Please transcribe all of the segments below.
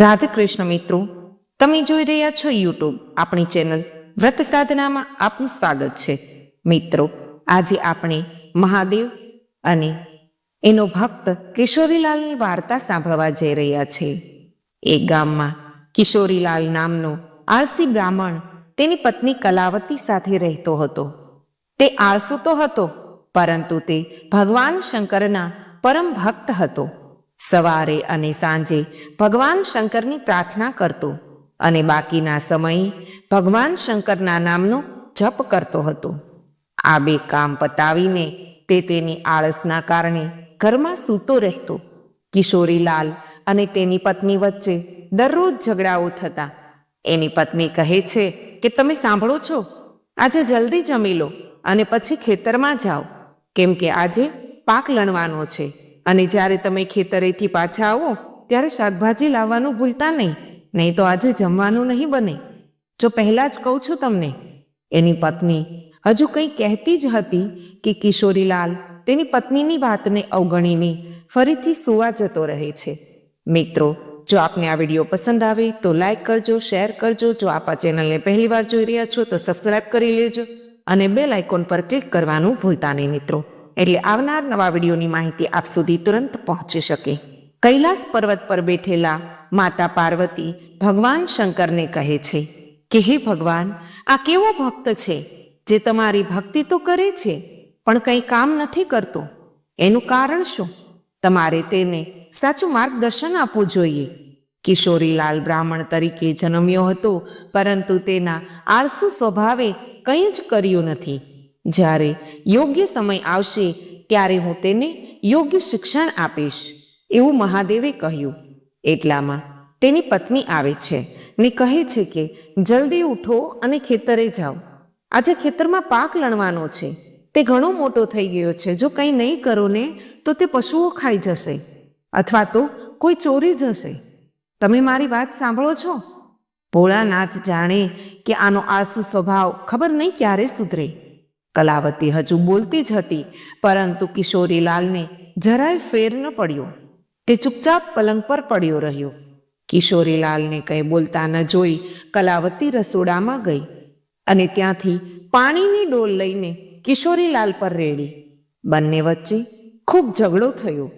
રાધે કૃષ્ણ મિત્રો, તમે જોઈ રહ્યા છો યુટ્યુબ આપણી ચેનલ વ્રત સાધનામાં આપનું સ્વાગત છે. મિત્રો, આજે આપણે મહાદેવ અને એનો ભક્ત કિશોરીલાલની વાર્તા સાંભળવા જઈ રહ્યા છે એ ગામમાં કિશોરીલાલ નામનો આળસી બ્રાહ્મણ તેની પત્ની કલાવતી સાથે રહેતો હતો. તે આળસુ તો હતો, પરંતુ તે ભગવાન શંકરના પરમ ભક્ત હતો. સવારે અને સાંજે ભગવાન શંકરની પ્રાર્થના કરતો અને બાકીના સમયે ભગવાન શંકરના નામનો જપ કરતો હતો. આ બે કામ પતાવીને તે તેની આળસના કારણે ઘરમાં સૂતો રહેતો. કિશોરીલાલ અને તેની પત્ની વચ્ચે દરરોજ ઝઘડાઓ થતા. એની પત્ની કહે છે કે, તમે સાંભળો છો? આજે જલ્દી જમી લો અને પછી ખેતરમાં જાઓ. કેમ કે આજે પાક લણવાનો છે. અને જ્યારે તમે ખેતરેથી પાછા આવો, ત્યારે શાકભાજી લાવવાનું ભૂલતા નહીં નહીં તો આજે જમવાનું નહીં બને. જો પહેલાં જ કહું છું તમને, એની પત્ની હજુ કંઈ કહેતી જ હતી કે કિશોરીલાલ તેની પત્નીની વાતને અવગણીને ફરીથી સુવા જતો રહે છે. મિત્રો, જો આપને આ વીડિયો પસંદ આવે તો લાઈક કરજો, શેર કરજો. જો આપ આ ચેનલને પહેલીવાર જોઈ રહ્યા છો તો સબસ્ક્રાઈબ કરી લેજો અને બેલ આઇકોન પર ક્લિક કરવાનું ભૂલતા નહીં, મિત્રો. એટલે આવનાર નવા વિડીયોની માહિતી આપ સુધી તુરંત પહોંચી શકે. કૈલાસ પર્વત પર બેઠેલા માતા પાર્વતી ભગવાન શંકરને કહે છે કે, હે ભગવાન, આ કેવો ભક્ત છે? જે તમારી ભક્તિ તો કરે છે, પણ કંઈ કામ નથી કરતો. એનું કારણ શું? તમારે તેને સાચું માર્ગદર્શન આપવું જોઈએ. કિશોરીલાલ બ્રાહ્મણ તરીકે જન્મ્યો હતો, પરંતુ તેના આળસુ સ્વભાવે કંઈ જ કર્યું નથી. જ્યારે યોગ્ય સમય આવશે ત્યારે હું તેને યોગ્ય શિક્ષણ આપીશ. એવું મહાદેવે કહ્યું. એટલામાં તેની પત્ની આવે છે ને કહે છે કે, જલ્દી ઉઠો અને ખેતરે જાઓ. આજે ખેતરમાં પાક લણવાનો છે. તે ઘણો મોટો થઈ ગયો છે. જો કંઈ નહીં કરો ને, તો તે પશુઓ ખાઈ જશે. અથવા તો કોઈ ચોરી જશે. તમે મારી વાત સાંભળો છો? ભોળાનાથ જાણે કે આનો આસુ સ્વભાવ ખબર નહીં ક્યારે સુધરે. કલાવતી હજુ બોલતી જ હતી, પરંતુ કિશોરીલાલને જરાય ફેર ન પડ્યો તે ચૂપચાપ પલંગ પર પડ્યો રહ્યો. કિશોરીલાલને કંઈ બોલતા ન જોઈ કલાવતી રસોડામાં ગઈ અને ત્યાંથી પાણીની ડોલ લઈને કિશોરીલાલ પર રેડી. બંને વચ્ચે ખૂબ ઝઘડો થયો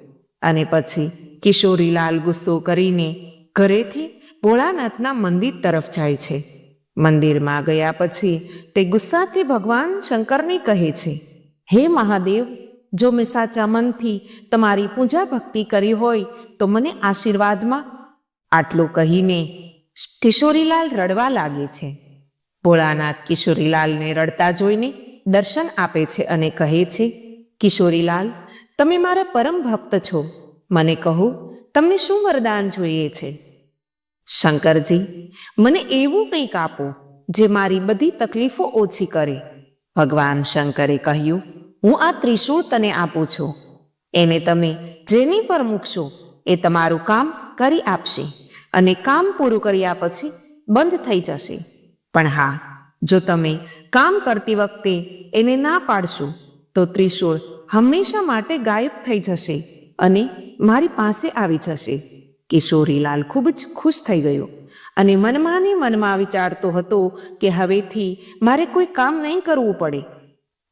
અને પછી કિશોરીલાલ ગુસ્સો કરીને ઘરેથી ભોળાનાથના મંદિર તરફ જાય છે. મંદિરમાં ગયા પછી તે ગુસ્સાથી ભગવાન શંકરને કહે છે, હે મહાદેવ, જો મેં સાચા મનથી તમારી પૂજા ભક્તિ કરી હોય તો મને આશીર્વાદમાં. આટલું કહીને કિશોરીલાલ રડવા લાગે છે. ભોળાનાથ કિશોરીલાલને રડતા જોઈને દર્શન આપે છે અને કહે છે, કિશોરીલાલ, તમે મારા પરમ ભક્ત છો. મને કહો, તમને શું વરદાન જોઈએ છે? શંકરજી, મને એવું કંઈક આપો જે મારી બધી તકલીફો ઓછી કરે. ભગવાન શંકરે કહ્યું, હું આ ત્રિશૂળ તને આપું છું. એને તમે જેની પર મૂકશો એ તમારું કામ કરી આપશે અને કામ પૂરું કર્યા પછી બંધ થઈ જશે. પણ હા, જો તમે કામ કરતી વખતે એને ના પાડશો, તો ત્રિશૂળ હંમેશા માટે ગાયબ થઈ જશે અને મારી પાસે આવી જશે. કિશોરીલાલ ખૂબ જ ખુશ થઈ ગયો અને મનમાં ને મનમાં વિચારતો હતો કે હવેથી મારે કોઈ કામ નહીં કરવું પડે.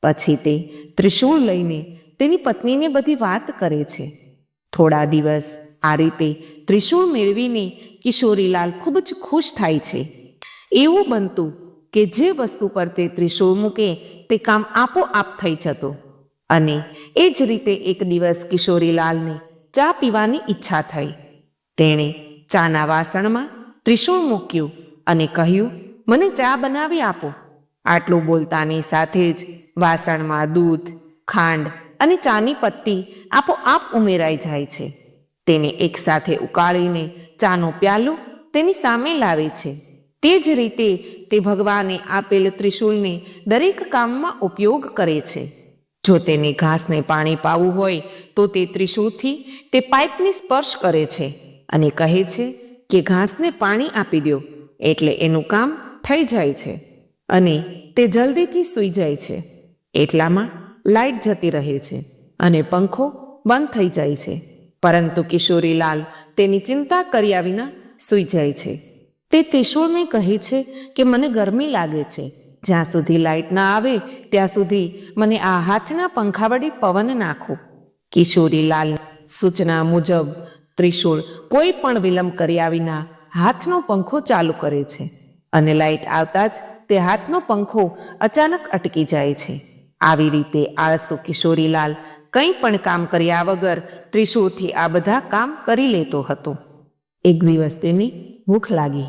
પછી તે ત્રિશૂળ લઈને તેની પત્નીને બધી વાત કરે છે. થોડા દિવસ આ રીતે ત્રિશૂળ મેળવીને કિશોરીલાલ ખૂબ જ ખુશ થાય છે. એવું બનતું કે જે વસ્તુ પર તે ત્રિશૂળ મૂકે તે કામ આપોઆપ થઈ જતું અને એ જ રીતે એક દિવસ કિશોરીલાલને ચા પીવાની ઈચ્છા થઈ. તેણે ચાના વાસણમાં ત્રિશૂળ મૂક્યું અને કહ્યું, મને ચા બનાવી આપો. આટલું બોલતાની સાથે જ વાસણમાં દૂધ, ખાંડ અને ચાની પત્તી આપોઆપ ઉમેરાઈ જાય છે. તેને એકસાથે ઉકાળીને ચાનો પ્યાલો તેની સામે લાવે છે. તે જ રીતે તે ભગવાને આપેલ ત્રિશૂળને દરેક કામમાં ઉપયોગ કરે છે. જો તેને ઘાસને પાણી પાવું હોય તો તે ત્રિશૂળથી તે પાઇપને સ્પર્શ કરે છે. અને કહે છે કે ઘાસને પાણી આપી દો એટલે એનું કામ થઈ જાય છે અને તે જલ્દીથી સૂઈ જાય છે. એટલામાં લાઈટ જતી રહે છે અને પંખો બંધ થઈ જાય છે. પરંતુ કિશોરીલાલ તેની ચિંતા કર્યા વિના સૂઈ જાય છે. તે ત્રિશૂળને કહે છે કે મને ગરમી લાગે છે. જ્યાં સુધી લાઇટ ના આવે, ત્યાં સુધી મને આ હાથના પંખા વડે પવન નાખો. કિશોરીલાલ સૂચના મુજબ ત્રિશૂળ કોઈ પણ વિલંબ કર્યા વિના હાથનો પંખો ચાલુ કરે છે અને લાઇટ આવતા જ તે હાથનો પંખો અચાનક અટકી જાય છે. આવી રીતે આળસુ કિશોરીલાલ કંઈ પણ કામ કર્યા વગર ત્રિશૂળથી આ બધા કામ કરી લેતો હતો. એક દિવસ તેને ભૂખ લાગી.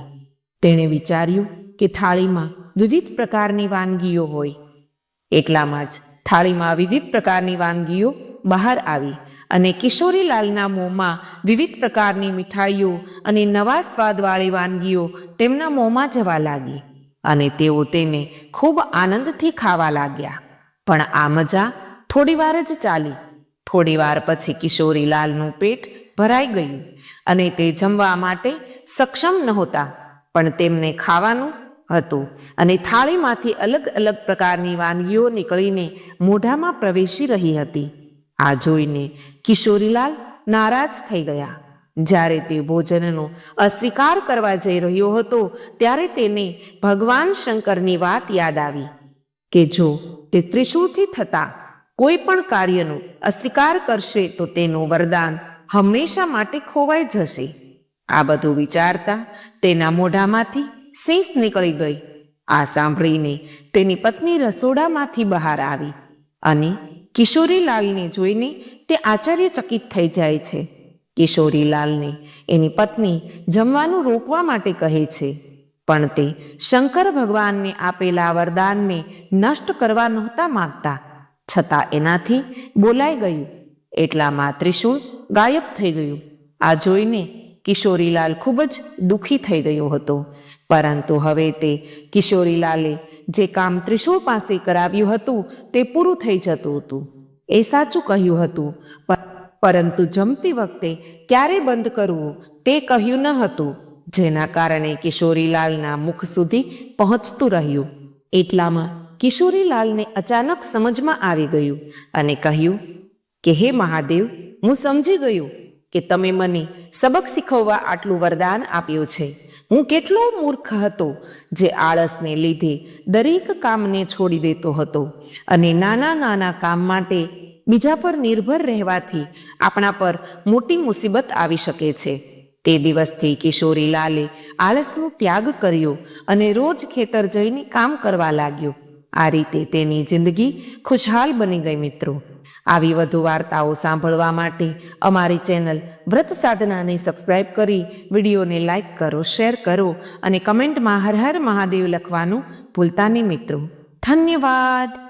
તેણે વિચાર્યું કે થાળીમાં વિવિધ પ્રકારની વાનગીઓ હોય. એટલામાં જ થાળીમાં વિવિધ પ્રકારની વાનગીઓ બહાર આવી અને કિશોરીલાલના મોંમાં વિવિધ પ્રકારની મીઠાઈઓ અને નવા સ્વાદવાળી વાનગીઓ તેમના મોંમાં જવા લાગી અને તેઓ તેને ખૂબ આનંદથી ખાવા લાગ્યા. પણ આ મજા થોડીવાર જ ચાલી. થોડીવાર પછી કિશોરીલાલનું પેટ ભરાઈ ગયું અને તે જમવા માટે સક્ષમ નહોતા, પણ તેમને ખાવાનું હતું અને થાળીમાંથી અલગ અલગ પ્રકારની વાનગીઓ નીકળીને મોઢામાં પ્રવેશી રહી હતી. આ જોઈને કિશોરીલાલ નારાજ થઈ ગયા. જ્યારે તે ભોજનનો અસ્વીકાર કરવા જઈ રહ્યો હતો, ત્યારે તેને ભગવાન શંકરની વાત યાદ આવી કે જો તે ત્રિશુળથી થતા કોઈ પણ કાર્યનો અસ્વીકાર કરશે, તો તેનું વરદાન હંમેશા માટે ખોવાઈ જશે. આ બધું વિચારતા તેના મોઢામાંથી શીશ નીકળી ગઈ. આ સાંભળીને તેની પત્ની રસોડામાંથી બહાર આવી અને કિશોરીલાલને જોઈને તે આશ્ચર્યચકિત થઈ જાય છે. કિશોરીલાલને એની પત્ની જમવાનું રોકવા માટે કહે છે, પણ તે શંકર ભગવાનને આપેલા વરદાનને નષ્ટ કરવા નહોતા માંગતા. છતાં એનાથી બોલાઈ ગયું. એટલામાં ત્રિશૂળ ગાયબ થઈ ગયું. આ જોઈને કિશોરીલાલ ખૂબ જ દુઃખી થઈ ગયો હતો. પરંતુ હવે તે કિશોરીલાલે જે કામ ત્રિશૂળ પાસે કરાવ્યું હતું, તે પૂરું થઈ જતું હતું. એ સાચું કહ્યું હતું પરંતુ જમતી વખતે ક્યારે બંધ કરવું, તે કહ્યું ન હતું, જેના કારણે કિશોરીલાલના મુખ સુધી પહોંચતું રહ્યું. એટલામાં કિશોરીલાલને અચાનક સમજમાં આવી ગયું અને કહ્યું, કે હે મહાદેવ, હું સમજી ગયું કે તમે મને સબક શીખવવા આટલું વરદાન આપ્યું છે. હું કેટલો મૂર્ખ હતો જે આળસને લીધે દરેક કામને છોડી દેતો હતો અને નાના નાના કામ માટે બીજા પર નિર્ભર રહેવાથી આપણા પર મોટી મુસીબત આવી શકે છે. તે દિવસથી કિશોરીલાલે આળસનો ત્યાગ કર્યો અને રોજ ખેતર જઈને કામ કરવા લાગ્યો. આ રીતે તેની જિંદગી ખુશહાલ બની ગઈ મિત્રો. આવી વધુ વાર્તાઓ સાંભળવા માટે અમારી ચેનલ વ્રત સાધનાને સબસ્ક્રાઇબ કરી વિડીયોને લાઇક કરો, શેર કરો અને કમેન્ટમાં હર હર મહાદેવ લખવાનું ભૂલતા નહીં મિત્રો. ધન્યવાદ.